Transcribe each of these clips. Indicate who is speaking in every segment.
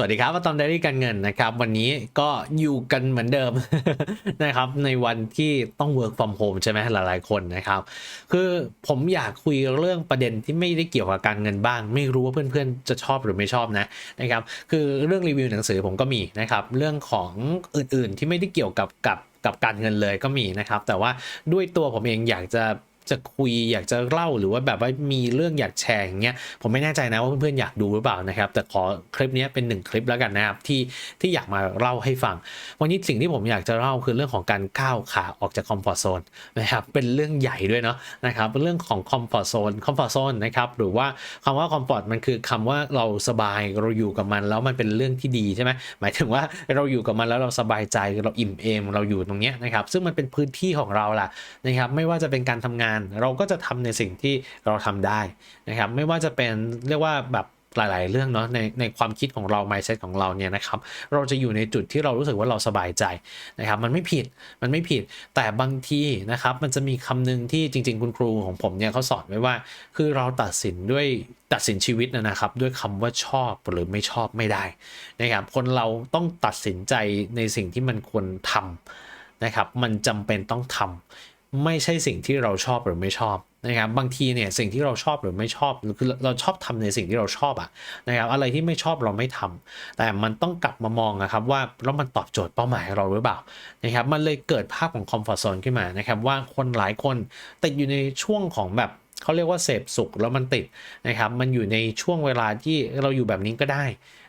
Speaker 1: สวัสดีครับมาตอมไดรี่การเงินนะครับ วันนี้ก็อยู่กันเหมือนเดิมนะครับในวันที่ต้อง work from home ใช่ไหมหลายๆคนนะครับ คือผมอยากคุยเรื่องประเด็นที่ไม่ได้เกี่ยวกับการเงินบ้าง ไม่รู้ว่าเพื่อนๆจะชอบหรือไม่ชอบนะนะครับ คือเรื่องรีวิวหนังสือผมก็มีนะครับ เรื่องของอื่นๆที่ไม่ได้เกี่ยวกับกับกับการเงินเลยก็มีนะครับ แต่ว่าด้วยตัวผมเองอยากจะ จะคุยอยากจะเล่าหรือว่าแบบว่ามีเรื่องอยากแชร์อย่างเงี้ยผมไม่แน่ใจนะว่าเพื่อนๆอยากดูหรือเปล่านะครับ แต่ขอคลิปนี้เป็นหนึ่งคลิปแล้วกันนะครับที่ที่อยากมาเล่าให้ฟัง วันนี้สิ่งที่ผมอยากจะเล่าคือเรื่องของการก้าวขาออกจากคอมฟอร์ทโซนนะครับเป็นเรื่องใหญ่ด้วยเนาะนะครับเรื่องของคอมฟอร์ทโซนคอมฟอร์ทโซนนะครับหรือว่าคำว่าคอมฟอร์ตมันคือคำว่าเราสบายเราอยู่กับมันแล้วมันเป็นเรื่องที่ดีใช่ไหมหมายถึงว่าเราอยู่กับมันแล้วเราสบายใจเราอิ่มเอมเราอยู่ตรงเนี้ยนะครับซึ่งมันเป็นพื้นที่ของเราล่ะนะครับไม่ว่าจะเป็นการทำงานเราก็จะทำในสิ่งที่เราทำได้นะครับไม่ว่าจะเป็นเรียกว่าแบบหลาย ๆ เรื่องเนาะในในความคิดของเรา mindset ของเราเนี่ยนะครับ เราจะอยู่ในจุดที่เรารู้สึกว่าเราสบายใจนะครับมันไม่ผิดมันไม่ผิดแต่บางทีนะครับมันจะมีคำหนึงที่จริง ๆ คุณครูของผมเนี่ยเขาสอนไว้ว่า คือเราตัดสินด้วยตัดสินชีวิตนะนะครับ ด้วยคำว่าชอบหรือไม่ชอบไม่ได้นะครับคนเราต้องตัดสินใจในสิ่งที่มันควรทำนะครับมันจำเป็นต้องทำ ไม่ใช่สิ่งที่เราชอบหรือไม่ชอบนะครับบางทีเนี่ยสิ่งที่เราชอบหรือไม่ชอบคือเราชอบทำในสิ่งที่เราชอบอะนะครับอะไรที่ไม่ชอบเราไม่ทำแต่มันต้องกลับมามองนะครับว่าแล้วมันตอบโจทย์เป้าหมายเราหรือเปล่านะครับมันเลยเกิดภาพของคอมฟอร์ z โซนขึ้นมานะครับว่าคนหลายคนติดอยู่ในช่วงของแบบเขาเรียกว่าเสพสุขแล้วมันติดนะครับมันอยู่ในช่วงเวลาที่เราอยู่แบบนี้ก็ได้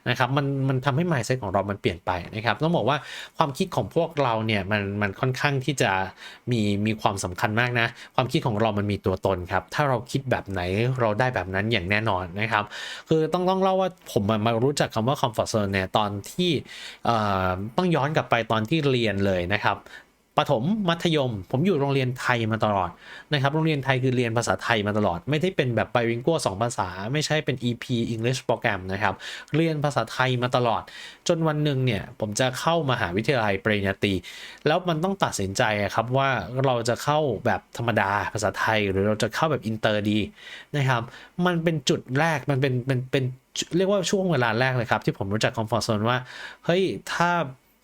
Speaker 1: นะครับมันมันทำให้ mindset ของเรามันเปลี่ยนไปนะครับต้องบอกว่าความคิดของพวกเราเนี่ยมันมันค่อนข้างที่จะมีมีความสำคัญมากนะ ความคิดของเรามันมีตัวตนครับ ถ้าเราคิดแบบไหนเราได้แบบนั้นอย่างแน่นอนนะครับ คือต้องต้องเล่าว่าผมมามารู้จักคำว่า comfort zone เนี่ยตอนที่เอ่อต้องย้อนกลับไปตอนที่เรียนเลยนะครับ ประถมมัธยม ผมอยู่โรงเรียนไทยมาตลอดนะครับ โรงเรียนไทยคือเรียนภาษาไทยมาตลอด ไม่ได้เป็นแบบไบวิงกัวสองภาษา ไม่ใช่เป็น EP English โปรแกรมนะครับ เรียนภาษาไทยมาตลอด จนวันหนึ่งเนี่ยผมจะเข้ามหาวิทยาลัยปริญญาตรีแล้วมันต้องตัดสินใจครับว่าเราจะเข้าแบบธรรมดาภาษาไทย หรือเราจะเข้าแบบอินเตอร์ดีนะครับมันเป็นจุดแรกมันเป็นเป็นเป็นเรียกว่าช่วงเวลาแรกเลยครับ ที่ผมรู้จักคอมฟอร์ z โซนว่าเฮ้ยถ้า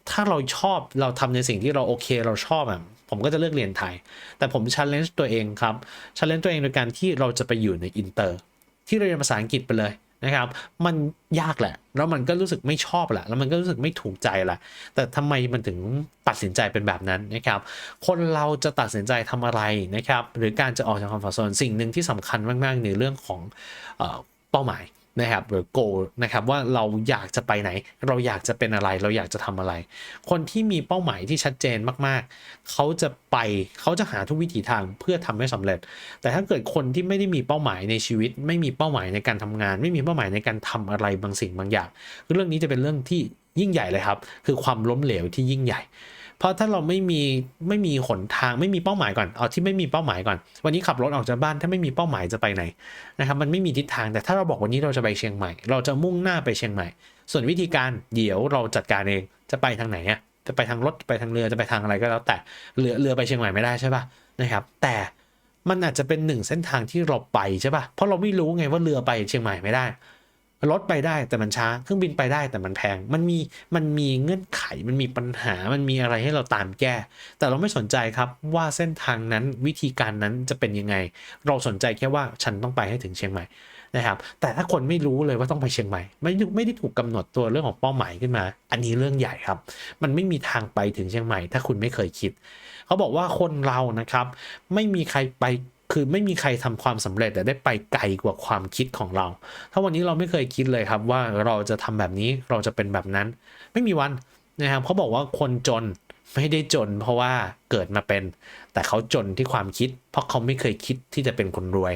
Speaker 1: ถ้าเราชอบเราทำในสิ่งที่เราโอเคเราชอบอะผมก็จะเลือกเรียนไทย แต่ผม challenge ตัวเองครับ challenge ตัวเองโดยการที่เราจะไปอยู่ในอินเตอร์ ที่เรียนภาษาอังกฤษไปเลยนะครับ มันยากแหละ แล้วมันก็รู้สึกไม่ชอบแหละ แล้วมันก็รู้สึกไม่ถูกใจแหละ แต่ทำไมมันถึงตัดสินใจเป็นแบบนั้นนะครับ คนเราจะตัดสินใจทำอะไรนะครับ หรือการจะออกจากคอมฟอร์ทโซนสิ่งหนึ่งที่สำคัญมากๆในเรื่องของเป้าหมาย นะครับหรือ goal นะครับว่าเราอยากจะไปไหน เราอยากจะเป็นอะไรเราอยากจะทำอะไร คนที่มีเป้าหมายที่ชัดเจนมากๆ เขาจะไปเขาจะหาทุกวิถีทางเพื่อทำให้สำเร็จ แต่ถ้าเกิดคนที่ไม่ได้มีเป้าหมายในชีวิต ไม่มีเป้าหมายในการทำงาน ไม่มีเป้าหมายในการทำอะไรบางสิ่งบางอย่างเรื่องนี้จะเป็นเรื่องที่ยิ่งใหญ่เลยครับ คือความล้มเหลวที่ยิ่งใหญ่ เพราะถ้าเราไม่มีไม่มีหนทางไม่มีเป้าหมายก่อนเอาที่ไม่มีเป้าหมายก่อน วันนี้ขับรถออกจากบ้านถ้าไม่มีเป้าหมายจะไปไหนนะครับมันไม่มีทิศทางแต่ถ้าเราบอกวันนี้เราจะไปเชียงใหม่ เราจะมุ่งหน้าไปเชียงใหม่ ส่วนวิธีการเดี๋ยวเราจัดการเองจะไปทางไหนอะจะไปทางรถไปทางเรือจะไปทางอะไรก็แล้วแต่เรือเรือไปเชียงใหม่ไม่ได้ใช่ป่ะนะครับ แต่มันอาจจะเป็นหนึ่งเส้นทางที่เราไปใช่ป่ะเพราะเราไม่รู้ไงว่าเรือไปเชียงใหม่ไม่ได้ รถไปได้แต่มันช้าเครื่องบินไปได้แต่มันแพง มันมีมันมีเงื่อนไขมันมีปัญหามันมีอะไรให้เราตามแก้ แต่เราไม่สนใจครับว่าเส้นทางนั้นวิธีการนั้นจะเป็นยังไง เราสนใจแค่ว่าฉันต้องไปให้ถึงเชียงใหม่นะครับแต่ถ้าคนไม่รู้เลยว่าต้องไปเชียงใหม่ ไม่ไม่ได้ถูกกาหนดตัวเรื่องของเป้าหมายขึ้นมา อันนี้เรื่องใหญ่ครับ มันไม่มีทางไปถึงเชียงใหม่ ถ้าคุณไม่เคยคิด เขาบอกว่าคนเรานะครับ ไม่มีใครไป คือไม่มีใครทำความสำเร็จแต่ได้ไปไกลกว่าความคิดของเรา ถ้าวันนี้เราไม่เคยคิดเลยครับว่าเราจะทำแบบนี้เราจะเป็นแบบนั้น ไม่มีวันนะครับเขาบอกว่าคนจนไม่ได้จน เพราะว่าเกิดมาเป็น แต่เขาจนที่ความคิด เพราะเขาไม่เคยคิดที่จะเป็นคนรวย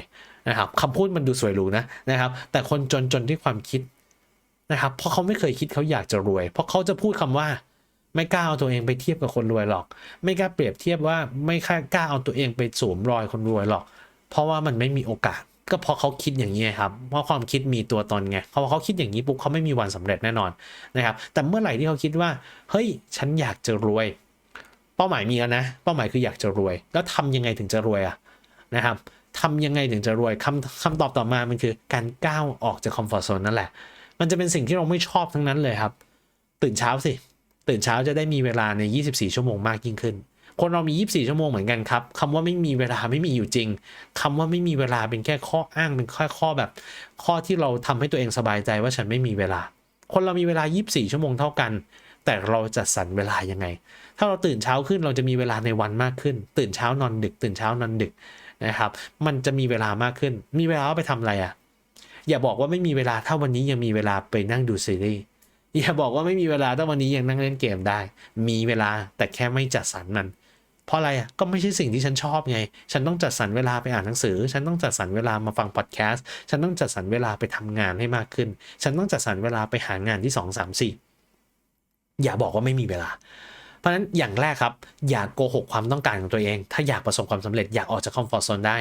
Speaker 1: นะครับคำพูดมันดูสวยหรูนะนะครับ แต่คนจนจนที่ความคิดนะครับ เพราะเขาไม่เคยคิดเขาอยากจะรวย เพราะเขาจะพูดคำว่า ไม่กล้าเอาตัวเองไปเทียบกับคนรวยหรอก ไม่กล้าเปรียบเทียบว่าไม่กล้าเอาตัวเองไปสวมรอยคนรวยหรอก เพราะว่ามันไม่มีโอกาส ก็เพราะเขาคิดอย่างนี้ครับ เพราะความคิดมีตัวตนไงเขาเขาคิดอย่างนี้ปุ๊บเขาไม่มีวันสำเร็จแน่นอนนะครับ แต่เมื่อไหร่ที่เขาคิดว่า เฮ้ย ฉันอยากจะรวย เป้าหมายมีแล้วนะ เป้าหมายคืออยากจะรวย แล้วทำยังไงถึงจะรวยอะนะครับทำยังไงถึงจะรวยคำคำตอบต่อมามันคือการก้าวออกจากคอมฟอร์ทโซนนั่นแหละ มันจะเป็นสิ่งที่เราไม่ชอบทั้งนั้นเลยครับ ตื่นเช้าสิ ตื่นเช้าจะได้มีเวลาใน 24 ชั่วโมงมากยิ่งขึ้น คนเรามี 24 ชั่วโมงเหมือนกันครับคำว่าไม่มีเวลาไม่มีอยู่จริงคำว่าไม่มีเวลาเป็นแค่ข้ออ้างเป็นแค่ข้อแบบ ข้อที่เราทำให้ตัวเองสบายใจว่าฉันไม่มีเวลา คนเรามีเวลา 24 ชั่วโมงเท่ากัน แต่เราจัดสรรเวลายังไง ถ้าเราตื่นเช้าขึ้นเราจะมีเวลาในวันมากขึ้น ตื่นเช้านอนดึก ตื่นเช้านอนดึกนะครับ มันจะมีเวลามากขึ้น มีเวลาเอาไปทำอะไรอะอย่าบอกว่าไม่มีเวลาถ้าวันนี้ยังมีเวลาไปนั่งดูซีรีส์ อย่าบอกว่าไม่มีเวลาถ้าวันนี้ยังนั่งเล่นเกมได้ มีเวลาแต่แค่ไม่จัดสรรมัน เพราะอะไรอะก็ไม่ใช่สิ่งที่ฉันชอบไง ฉันต้องจัดสรรเวลาไปอ่านหนังสือ ฉันต้องจัดสรรเวลามาฟังพอดแคสต์ ฉันต้องจัดสรรเวลาไปทำงานให้มากขึ้น ฉันต้องจัดสรรเวลาไปหางานที่สองสามสี่อย่าบอกว่าไม่มีเวลา เพราะฉะนั้นอย่างแรกครับ อย่าโกหกความต้องการของตัวเอง ถ้าอยากประสบความสำเร็จอยากออกจากคอมฟอร์ทโซนได้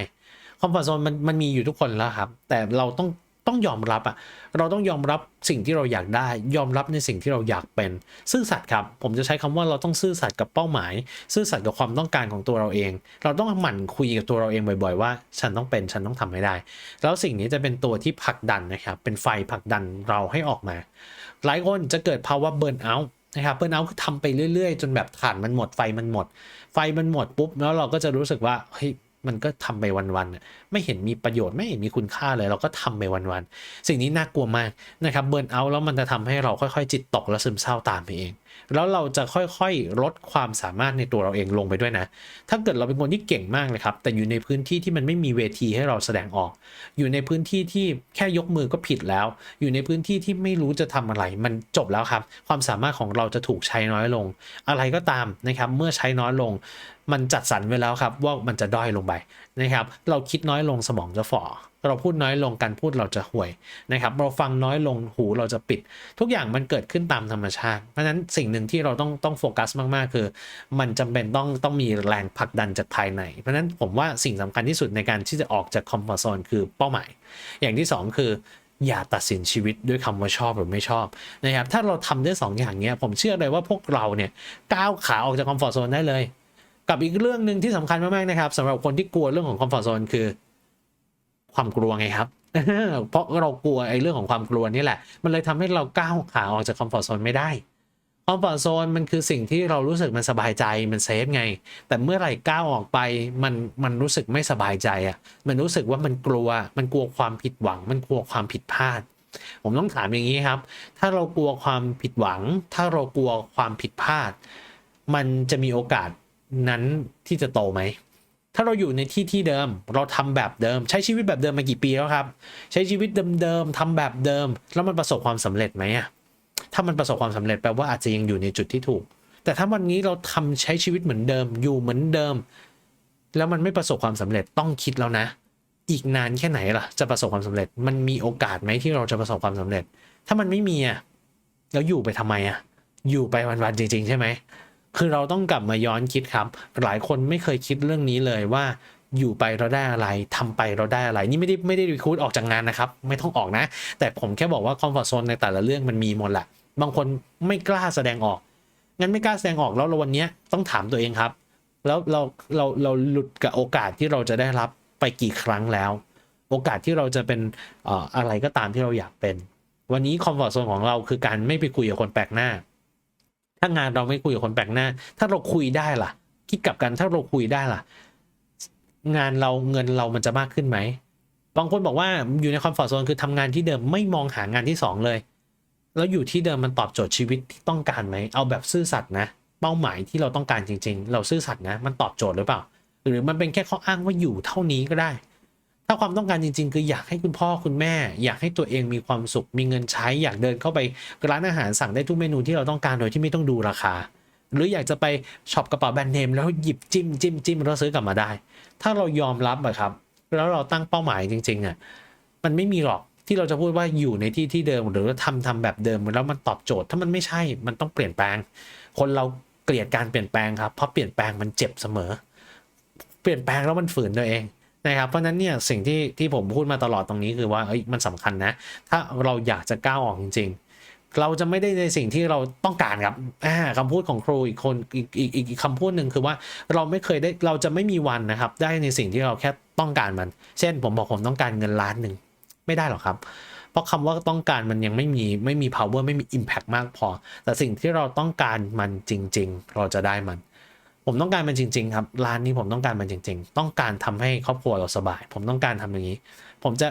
Speaker 1: คอมฟอร์ทโซนมันมันมีอยู่ทุกคนแล้วครับ แต่เราต้อง ต้องยอมรับอะเราต้องยอมรับสิ่งที่เราอยากได้ ยอมรับในสิ่งที่เราอยากเป็น ซื่อสัตย์ครับ ผมจะใช้คำว่าเราต้องซื่อสัตย์กับเป้าหมาย ซื่อสัตย์กับความต้องการของตัวเราเอง เราต้องหมั่นคุยกับตัวเราเองบ่อยๆว่า ฉันต้องเป็นฉันต้องทำให้ได้ แล้วสิ่งนี้จะเป็นตัวที่ผลักดันนะครับเป็นไฟผลักดันเราให้ออกมา หลายคนจะเกิดภาวะเบิร์นเอาท์นะครับเบิร์นเอาท์คือทำไปเรื่อยๆ จนแบบถ่านมันหมดไฟมันหมด ไฟมันหมดปุ๊บแล้วเราก็จะรู้สึกว่าเฮ้ย มันก็ทำไปวันๆไม่เห็นมีประโยชน์ไม่เห็นมีคุณค่าเลย เราก็ทำไปวันๆสิ่งนี้น่ากลัวมากนะครับเบิร์นเอาแล้วมันจะทำให้เราค่อยๆ จิตตกและซึมเศร้าตามไปเอง แล้วเราจะค่อยๆลดความสามารถในตัวเราเองลงไปด้วยนะ ถ้าเกิดเราเป็นคนที่เก่งมากเลยครับ แต่อยู่ในพื้นที่ที่มันไม่มีเวทีให้เราแสดงออก อยู่ในพื้นที่ที่แค่ยกมือก็ผิดแล้ว อยู่ในพื้นที่ที่ไม่รู้จะทำอะไร มันจบแล้วครับ ความสามารถของเราจะถูกใช้น้อยลง อะไรก็ตามนะครับ เมื่อใช้น้อยลง มันจัดสรรไว้แล้วครับว่ามันจะด้อยลงไปนะครับ เราคิดน้อยลงสมองจะฝ่อ เราพูดน้อยลงการพูดเราจะห่วยนะครับ เราฟังน้อยลงหูเราจะปิด ทุกอย่างมันเกิดขึ้นตามธรรมชาติ เพราะฉะนั้นสิ่งหนึ่งที่เราต้องต้องโฟกัสมาก ๆ คือ มันจำเป็นต้องต้องมีแรงผลักดันจากภายใน เพราะฉะนั้นผมว่าสิ่งสำคัญที่สุดในการที่จะออกจากคอมฟอร์ทโซนคือเป้าหมาย อย่างที่สองคืออย่าตัดสินชีวิตด้วยคำว่าชอบหรือไม่ชอบนะครับ ถ้าเราทำได้สองอย่างเนี้ยผมเชื่อเลยว่าพวกเราเนี่ยก้าวขาออกจากคอมฟอร์ทโซนได้เลย กับอีกเรื่องหนึ่งที่สำคัญมากๆนะครับสำหรับคนที่กลัวเรื่องของคอมฟอร์ทโซนคือ ความกลัวไงครับ เพราะเรากลัวไอ้เรื่องของความกลัวนี่แหละ มันเลยทำให้เราก้าวขาออกจากคอมฟอร์ทโซนไม่ได้คอมฟอร์ทโซนมันคือสิ่งที่เรารู้สึกมันสบายใจมันเซฟไง แต่เมื่อไหร่ก้าวออกไปมันมันรู้สึกไม่สบายใจอะ มันรู้สึกว่ามันกลัว มันกลัวความผิดหวัง มันกลัวความผิดพลาด ผมต้องถามอย่างนี้ครับ ถ้าเรากลัวความผิดหวัง ถ้าเรากลัวความผิดพลาด มันจะมีโอกาสนั้นที่จะโตไหม ถ้าเราอยู่ในที่ที่เดิม เราทำแบบเดิม ใช้ชีวิตแบบเดิมมากี่ปีแล้วครับ ใช้ชีวิตเดิมๆทำแบบเดิม แล้วมันประสบความสำเร็จไหมอะถ้ามันประสบความสำเร็จแปลว่าอาจจะยังอยู่ในจุดที่ถูก แต่ถ้าวันนี้เราทำใช้ชีวิตเหมือนเดิม อยู่เหมือนเดิม แล้วมันไม่ประสบความสำเร็จต้องคิดแล้วนะ อีกนานแค่ไหนล่ะ จะประสบความสำเร็จ มันมีโอกาสไหมที่เราจะประสบความสำเร็จ ถ้ามันไม่มีอะแล้วอยู่ไปทำไมอะอยู่ไปวันๆจริง ๆ ใช่ไหม คือเราต้องกลับมาย้อนคิดครับ หลายคนไม่เคยคิดเรื่องนี้เลยว่าอยู่ไปเราได้อะไรทำไปเราได้อะไร นี่ไม่ได้ไม่ได้รีคูดออกจากงานนะครับ ไม่ต้องออกนะ แต่ผมแค่บอกว่าคอมฟอร์ทโซนในแต่ละเรื่องมันมีหมดแหละ บางคนไม่กล้าแสดงออก งั้นไม่กล้าแสดงออกแล้วเราวันนี้ต้องถามตัวเองครับ แล้วเราเราเราหลุดกับโอกาสที่เราจะได้รับไปกี่ครั้งแล้ว โอกาสที่เราจะเป็นอะไรก็ตามที่เราอยากเป็น วันนี้คอมฟอร์ทโซนของเราคือการไม่ไปคุยกับคนแปลกหน้า ถ้างานเราไม่คุยกับคนแปลกหน้า ถ้าเราคุยได้ล่ะ คิดกลับกันถ้าเราคุยได้ล่ะ งานเราเงินเรามันจะมากขึ้นไหมบางคนบอกว่าอยู่ในคอมฟอร์ทโซนคือทำงานที่เดิมไม่มองหางานที่สองเลย แล้วอยู่ที่เดิมมันตอบโจทย์ชีวิตที่ต้องการไหมเอาแบบซื่อสัตย์นะ เป้าหมายที่เราต้องการจริง ๆ เราซื่อสัตย์นะ มันตอบโจทย์หรือเปล่า หรือมันเป็นแค่ข้ออ้างว่าอยู่เท่านี้ก็ได้ ถ้าความต้องการจริง ๆ คืออยากให้คุณพ่อคุณแม่ อยากให้ตัวเองมีความสุข มีเงินใช้อยากเดินเข้าไปร้านอาหารสั่งได้ทุกเมนูที่เราต้องการโดยที่ไม่ต้องดูราคา หรืออยากจะไปช็อปกระเป๋าแบรนด์เนมแล้วหยิบจิ้มจิ้มจิ้มแล้วซื้อกลับมาได้ ถ้าเรายอมรับอะครับ แล้วเราตั้งเป้าหมายจริงๆอะมันไม่มีหรอกที่เราจะพูดว่าอยู่ในที่ที่เดิมหรือว่าทำทำแบบเดิมแล้วมันตอบโจทย์ ถ้ามันไม่ใช่มันต้องเปลี่ยนแปลง คนเราเกลียดการเปลี่ยนแปลงครับเพราะเปลี่ยนแปลงมันเจ็บเสมอ เปลี่ยนแปลงแล้วมันฝืนตัวเอง นะครับเพราะฉะนั้นเนี่ยสิ่งที่ที่ผมพูดมาตลอดตรงนี้คือว่าเอ้ยมันสำคัญนะ ถ้าเราอยากจะก้าวออกจริง ๆ เราจะไม่ได้ในสิ่งที่เราต้องการครับอ่าคำพูดของครูอีกคนอีกอีกอีกอีกคำพูดหนึ่งคือว่าเราไม่เคยได้เราจะไม่มีวันนะครับ ได้ในสิ่งที่เราแค่ต้องการมัน เช่น ผมบอกผมต้องการเงินล้านหนึ่งไม่ได้หรอกครับเพราะคำว่าต้องการมันยังไม่มีไม่มี power ไม่มี impact มากพอ แต่สิ่งที่เราต้องการมันจริง ๆ เราจะได้มัน ผมต้องการมันจริง ๆ ครับ ร้านนี้ผมต้องการมันจริง ๆ ต้องการทำให้ครอบครัวเราสบาย ผมต้องการทำอย่างนี้ ผมจะ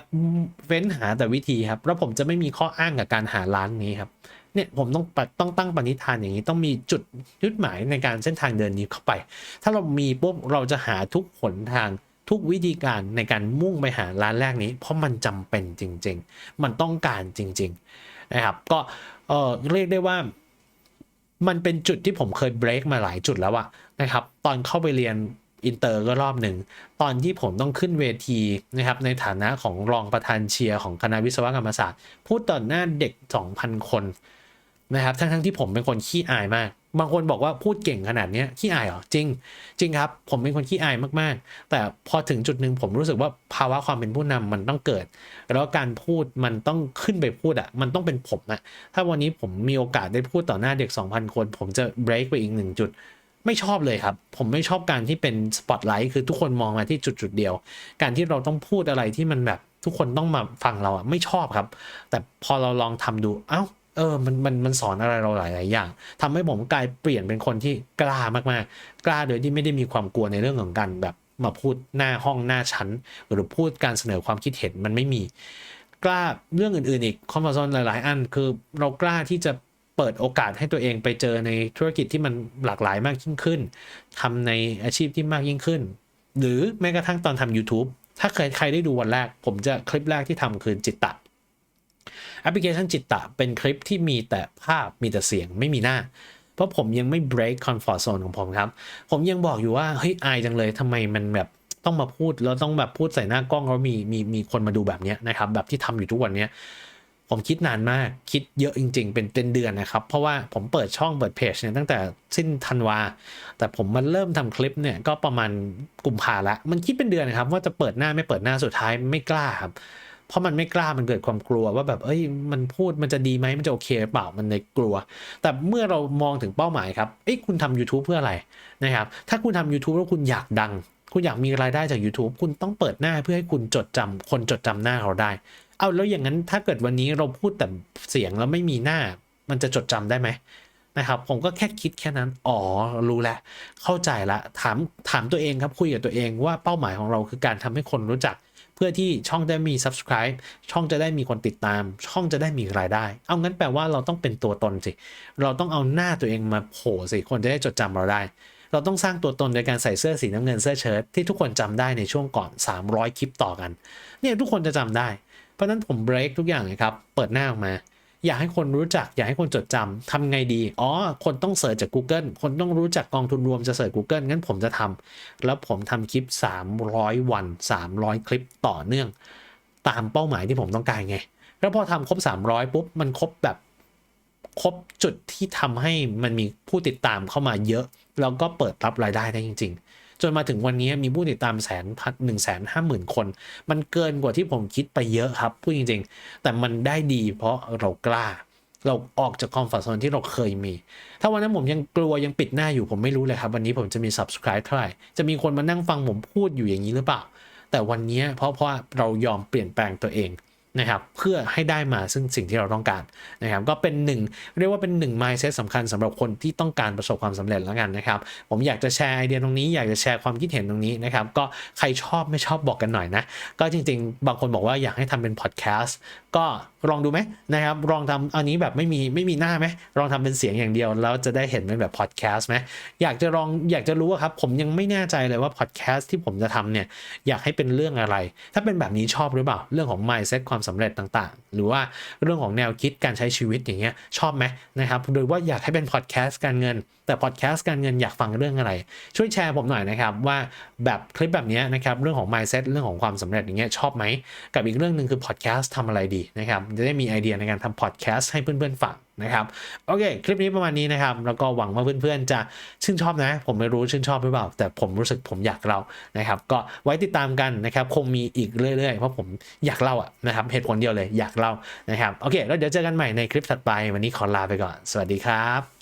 Speaker 1: เฟ้นหาแต่วิธีครับ แล้วผมจะไม่มีข้ออ้างกับการหาร้านนี้ครับ เนี่ยผมต้องต้องตั้งปณิธานอย่างนี้ ต้องมีจุดยุดหมายในการเส้นทางเดินนี้เข้าไป ถ้าเรามีปุ๊บเราจะหาทุกหนทางทุกวิธีการในการมุ่งไปหาร้านแรกนี้ เพราะมันจำเป็นจริง ๆ มันต้องการจริง ๆ นะครับ ก็เออเรียกได้ว่า มันเป็นจุดที่ผมเคยเบรกมาหลายจุดแล้วอะ นะครับ ตอนเข้าไปเรียนอินเตอร์ก็รอบหนึ่ง ตอนที่ผมต้องขึ้นเวทีนะครับในฐานะของรองประธานเชียร์ของคณะวิศวกรรมศาสตร์ พูดต่อหน้าเด็ก 2,000 คนนะครับ ทั้งๆที่ผมเป็นคนขี้อายมาก บางคนบอกว่าพูดเก่งขนาดนี้ขี้อายเหรอ จริง จริงครับ ผมเป็นคนขี้อายมากๆ แต่พอถึงจุดหนึ่งผมรู้สึกว่าภาวะความเป็นผู้นำมันต้องเกิด แล้วการพูดมันต้องขึ้นไปพูดอะมันต้องเป็นผมอะถ้าวันนี้ผมมีโอกาสได้พูดต่อหน้าเด็ก 2,000 คน ผมจะเบรกไปอีกหนึ่งจุด ไม่ชอบเลยครับ ผมไม่ชอบการที่เป็นสปอตไลท์คือทุกคนมองมาที่จุดจุดเดียว การที่เราต้องพูดอะไรที่มันแบบทุกคนต้องมาฟังเราอะไม่ชอบครับ แต่พอเราลองทำดูเอ้าเออมันมันมันสอนอะไรเราหลาย ๆ อย่างทำให้ผมกลายเปลี่ยนเป็นคนที่กล้ามากๆ กล้าโดยที่ไม่ได้มีความกลัวในเรื่องของการแบบมาพูดหน้าห้องหน้าชั้น หรือพูดการเสนอความคิดเห็นมันไม่มี กล้าเรื่องอื่น ๆ อีกคอมฟอร์ z โซนหลาย ๆ อัน คือเรากล้าที่จะ เปิดโอกาสให้ตัวเองไปเจอในธุรกิจที่มันหลากหลายมากยิ่งขึ้นทำในอาชีพที่มากยิ่งขึ้น หรือแม้กระทั่งตอนทำ YouTube ถ้าเคยใครได้ดูวันแรก ผมจะคลิปแรกที่ทำคือจิตตะแอปพลิเคชันจิตตะเป็นคลิปที่มีแต่ภาพมีแต่เสียงไม่มีหน้า เพราะผมยังไม่ break comfort zone ของผมครับ ผมยังบอกอยู่ว่าเฮ้ยอายจังเลยทำไมมันแบบต้องมาพูดแล้วต้องแบบพูดใส่หน้ากล้องแล้วมีมีมีคนมาดูแบบเนี้ยนะครับแบบที่ทำอยู่ทุกวันเนี้ย ผมคิดนานมากคิดเยอะจริง ๆ เป็นเป็นเดือนนะครับ เพราะว่าผมเปิดช่องเปิดเพจเนี่ยตั้งแต่สิ้นธันวา แต่ผมมาเริ่มทำคลิปเนี่ยก็ประมาณกุมภาละ มันคิดเป็นเดือนนะครับ ว่าจะเปิดหน้าไม่เปิดหน้าสุดท้ายไม่กล้าครับ เพราะมันไม่กล้ามันเกิดความกลัวว่าแบบเอ้ยมันพูดมันจะดีไหมมันจะโอเคหรือเปล่ามันในกลัว แต่เมื่อเรามองถึงเป้าหมายครับเอ้ยคุณทำ YouTube เพื่ออะไรนะครับถ้าคุณทำ YouTube แล้วคุณอยากดัง คุณอยากมีรายได้จาก YouTube คุณต้องเปิดหน้าเพื่อให้คุณจดจำคนจดจำหน้าเราได้ เอาแล้วอย่างนั้นถ้าเกิดวันนี้เราพูดแต่เสียงแล้วไม่มีหน้า มันจะจดจำได้ไหมนะครับผมก็แค่คิดแค่นั้น อ๋อ รู้แล้ว เข้าใจละถามถามตัวเองครับ คุยกับตัวเองว่าเป้าหมายของเราคือการทำให้คนรู้จัก เพื่อที่ช่องจะมี subscribe ช่องจะได้มีคนติดตาม ช่องจะได้มีรายได้ เอางั้นแปลว่าเราต้องเป็นตัวตนสิ เราต้องเอาหน้าตัวเองมาโผล่สิ คนจะได้จดจำเราได้ เราต้องสร้างตัวตนโดยการใส่เสื้อสีน้ำเงินเสื้อเชิ้ตที่ทุกคนจำได้ในช่วงก่อน 300 คลิปต่อกัน เนี่ยทุกคนจะจำได้ เพราะนั้นผมเบรกทุกอย่างเลยครับ เปิดหน้าออกมา อยากให้คนรู้จัก อยากให้คนจดจำทำไงดี อ๋อ คนต้องเสิร์ชจาก Google คนต้องรู้จักกองทุนรวมจะเสิร์ช Google งั้นผมจะทำแล้วผมทำคลิป 300 วัน 300 คลิปต่อเนื่อง ตามเป้าหมายที่ผมต้องการไง แล้วพอทำครบ 300 ปุ๊บ มันครบแบบครบจุดที่ทำให้มันมีผู้ติดตามเข้ามาเยอะ แล้วก็เปิดรับรายได้ได้จริง ๆ จนมาถึงวันนี้มีผู้ติดตามแสนพันหนึ่งแสนห้าหมื่นคน มันเกินกว่าที่ผมคิดไปเยอะครับพูดจริง ๆ แต่มันได้ดีเพราะเรากล้า เราออกจากคอมฟอร์ทโซนที่เราเคยมี ถ้าวันนั้นผมยังกลัวยังปิดหน้าอยู่ผมไม่รู้เลยครับ วันนี้ผมจะมี subscribe เท่าไหร่จะมีคนมานั่งฟังผมพูดอยู่อย่างนี้หรือเปล่า แต่วันนี้เพราะเพราะว่าเรายอมเปลี่ยนแปลงตัวเอง นะครับเพื่อให้ได้มาซึ่งสิ่งที่เราต้องการนะครับก็เป็นหนึ่งเรียกว่าเป็นหนึ่ง mindset สำคัญสำหรับคนที่ต้องการประสบความสำเร็จแล้วกันนะครับผมอยากจะแชร์ไอเดียตรงนี้อยากจะแชร์ความคิดเห็นตรงนี้นะครับก็ใครชอบไม่ชอบบอกกันหน่อยนะก็จริงๆ บางคนบอกว่าอยากให้ทำเป็นพอดแคสต์ก็ลองดูไหมนะครับลองทำอันนี้แบบไม่มีไม่มีหน้าไหมลองทำเป็นเสียงอย่างเดียวแล้วจะได้เห็นเป็นแบบพอดแคสต์ไหมอยากจะลองอยากจะรู้ครับผมยังไม่แน่ใจเลยว่าพอดแคสต์ที่ผมจะทำเนี่ยอยากให้เป็นเรื่องอะไร ถ้าเป็นแบบนี้ชอบหรือเปล่าเรื่องของ mindset ความสำเร็จต่างๆ หรือว่าเรื่องของแนวคิดการใช้ชีวิตอย่างเงี้ยชอบไหมนะครับโดยว่าอยากให้เป็นพอดแคสต์การเงิน แต่พอดแคสต์การเงินอยากฟังเรื่องอะไร ช่วยแชร์ผมหน่อยนะครับว่าแบบคลิปแบบนี้นะครับเรื่องของ mindset เรื่องของความสำเร็จอย่างเงี้ยชอบไหมกับอีกเรื่องหนึ่งคือพอดแคสต์ทำอะไรดีนะครับจะได้มีไอเดียในการทำพอดแคสต์ให้เพื่อนๆฟัง นะครับโอเค คลิปนี้ประมาณนี้นะครับ แล้วก็หวังว่าเพื่อนๆจะชื่นชอบนะ ผมไม่รู้ชื่นชอบหรือเปล่า แต่ผมรู้สึกผมอยากเล่านะครับ ก็ไว้ติดตามกันนะครับ คงมีอีกเรื่อยๆ เพราะผมอยากเล่าอะนะครับเหตุผลเดียวเลยอยากเล่านะครับโอเค แล้วเดี๋ยวเจอกันใหม่ในคลิปถัดไป วันนี้ขอลาไปก่อน สวัสดีครับ